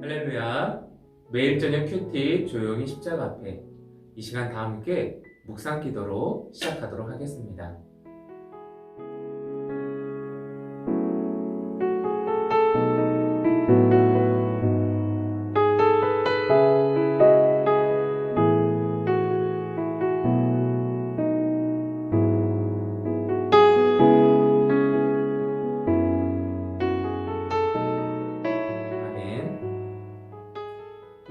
할렐루야. 매일 저녁 큐티 조용히 십자가 앞에 이 시간 다 함께 묵상 기도로 시작하도록 하겠습니다.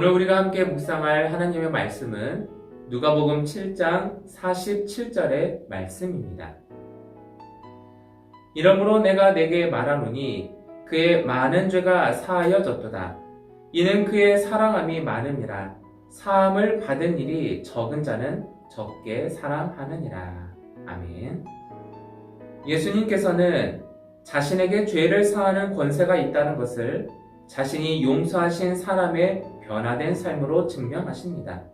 오늘 우리가 함께 묵상할 하나님의 말씀은 누가복음 7장 47절의 말씀입니다. 이러므로 내가 내게 말하노니 그의 많은 죄가 사하여졌도다. 이는 그의 사랑함이 많음이라. 사함을 받은 일이 적은 자는 적게 사랑하느니라. 아멘. 예수님께서는 자신에게 죄를 사하는 권세가 있다는 것을 자신이 용서하신 사람의 변화된 삶으로 증명하십니다.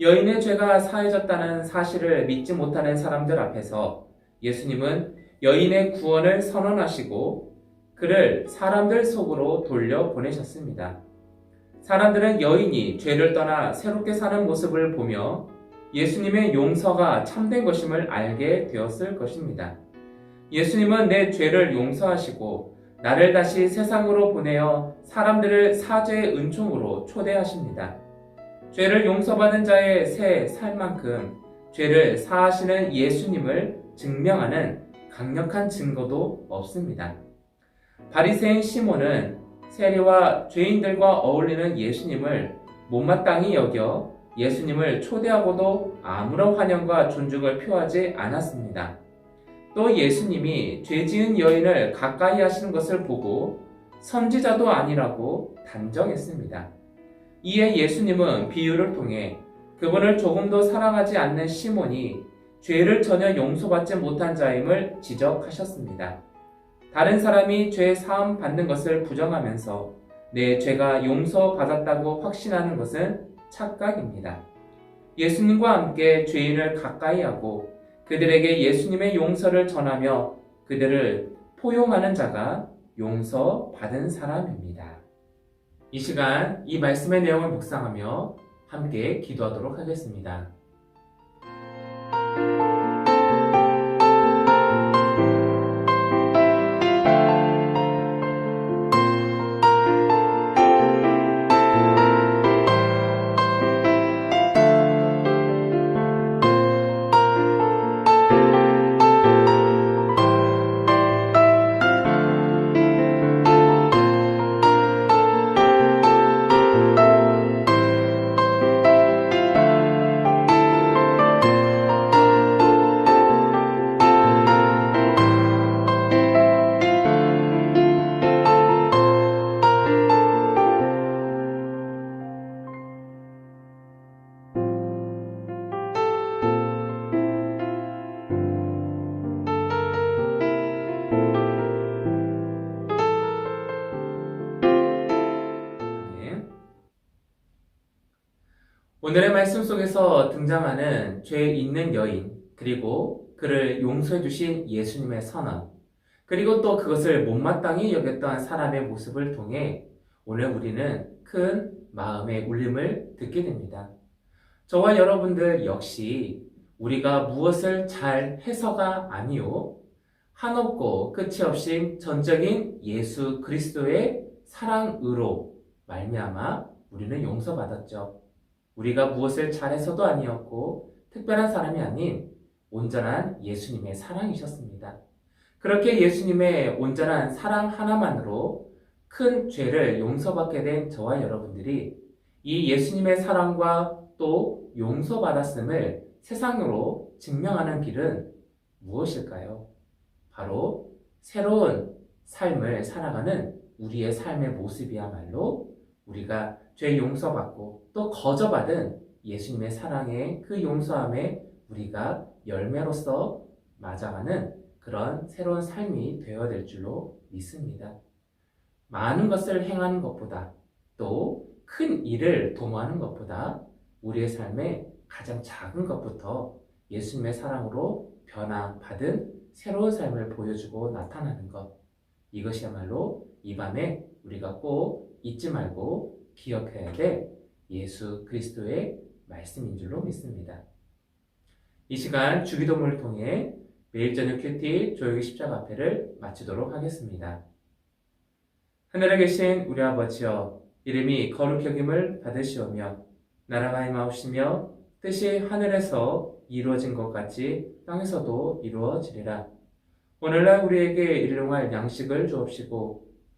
여인의 죄가 사해졌다는 사실을 믿지 못하는 사람들 앞에서 예수님은 여인의 구원을 선언하시고 그를 사람들 속으로 돌려 보내셨습니다. 사람들은 여인이 죄를 떠나 새롭게 사는 모습을 보며 예수님의 용서가 참된 것임을 알게 되었을 것입니다. 예수님은 내 죄를 용서하시고 나를 다시 세상으로 보내어 사람들을 사죄의 은총으로 초대하십니다. 죄를 용서받은 자의 새 살만큼 죄를 사하시는 예수님을 증명하는 강력한 증거도 없습니다. 바리새인 시몬은 세리와 죄인들과 어울리는 예수님을 못마땅히 여겨 예수님을 초대하고도 아무런 환영과 존중을 표하지 않았습니다. 또 예수님이 죄 지은 여인을 가까이 하시는 것을 보고 선지자도 아니라고 단정했습니다. 이에 예수님은 비유를 통해 그분을 조금도 사랑하지 않는 시몬이 죄를 전혀 용서받지 못한 자임을 지적하셨습니다. 다른 사람이 죄 사함 받는 것을 부정하면서 내 죄가 용서받았다고 확신하는 것은 착각입니다. 예수님과 함께 죄인을 가까이 하고 그들에게 예수님의 용서를 전하며 그들을 포용하는 자가 용서받은 사람입니다. 이 시간 이 말씀의 내용을 묵상하며 함께 기도하도록 하겠습니다. 오늘의 말씀 속에서 등장하는 죄 있는 여인, 그리고 그를 용서해 주신 예수님의 선언, 그리고 또 그것을 못마땅히 여겼던 사람의 모습을 통해 오늘 우리는 큰 마음의 울림을 듣게 됩니다. 저와 여러분들 역시 우리가 무엇을 잘 해서가 아니요, 한없고 끝이 없인 전적인 예수 그리스도의 사랑으로 말미암아 우리는 용서받았죠. 우리가 무엇을 잘해서도 아니었고 특별한 사람이 아닌 온전한 예수님의 사랑이셨습니다. 그렇게 예수님의 온전한 사랑 하나만으로 큰 죄를 용서받게 된 저와 여러분들이 이 예수님의 사랑과 또 용서받았음을 세상으로 증명하는 길은 무엇일까요? 바로 새로운 삶을 살아가는 우리의 삶의 모습이야말로 우리가 죄 용서받고 또 거저받은 예수님의 사랑의 그 용서함에 우리가 열매로서 맞아가는 그런 새로운 삶이 되어야 될 줄로 믿습니다. 많은 것을 행하는 것보다 또 큰 일을 도모하는 것보다 우리의 삶에 가장 작은 것부터 예수님의 사랑으로 변화받은 새로운 삶을 보여주고 나타나는 것. 이것이야말로 이 밤에 우리가 꼭 잊지 말고 기억해야 될 예수 그리스도의 말씀인 줄로 믿습니다. 이 시간 주기도문을 통해 매일 저녁 큐티 조용히 십자가 앞에를 마치도록 하겠습니다. 하늘에 계신 우리 아버지여 이름이 거룩히 여김을 받으시오며 나라가 임하옵시며 뜻이 하늘에서 이루어진 것 같이 땅에서도 이루어지리라. 오늘날 우리에게 일용할 양식을 주옵시고